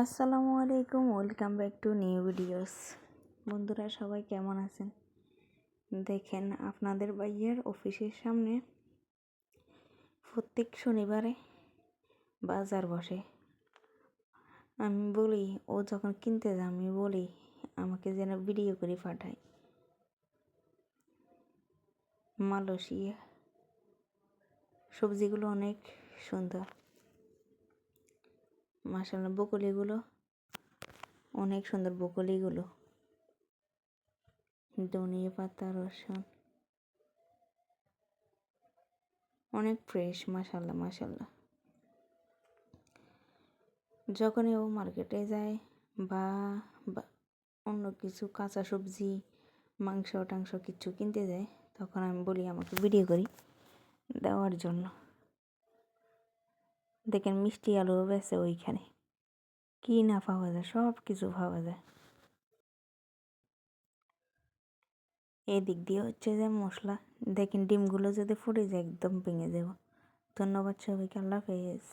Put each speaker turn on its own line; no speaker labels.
আসসালামু আলাইকুম, welcome back to new videos. বন্ধুরা, সবাই কেমন আছেন? দেখেন, আপনাদের ভাইয়ের অফিসের সামনে প্রত্যেক শনিবারে বাজার বসে। আমি বলি, ও যখন কিনতে যায়, আমি বলি, আমাকে যেন ভিডিও করে পাঠায়। মালয়েশিয়া। সবজিগুলো অনেক সুন্দর। মাসাল্লাহ বকুলিগুলো। অনেক সুন্দর বকুলিগুলো। ধনিয়া পাতা, রসুন। অনেক ফ্রেশ মাসাল্লাহ মাসাল্লাহ যখনই ও মার্কেটে যায় বা অন্য কিছু কাঁচা সবজি মাংস টাংস কিছু কিনতে যায়, তখন আমি বলি, আমাকে ভিডিও করি দেওয়ার জন্য। দেখেন মিষ্টি আলু বেছে ওইখানে। কি না পাওয়া যায় সব কিছু পাওয়া যায়। এদিক দিয়ে হচ্ছে যে মশলা, দেখেন ডিমগুলো যদি ফুটে যায় একদম ভেঙে যাব। ধন্যবাদ সবাইকে, আল্লাহ হাফেজ।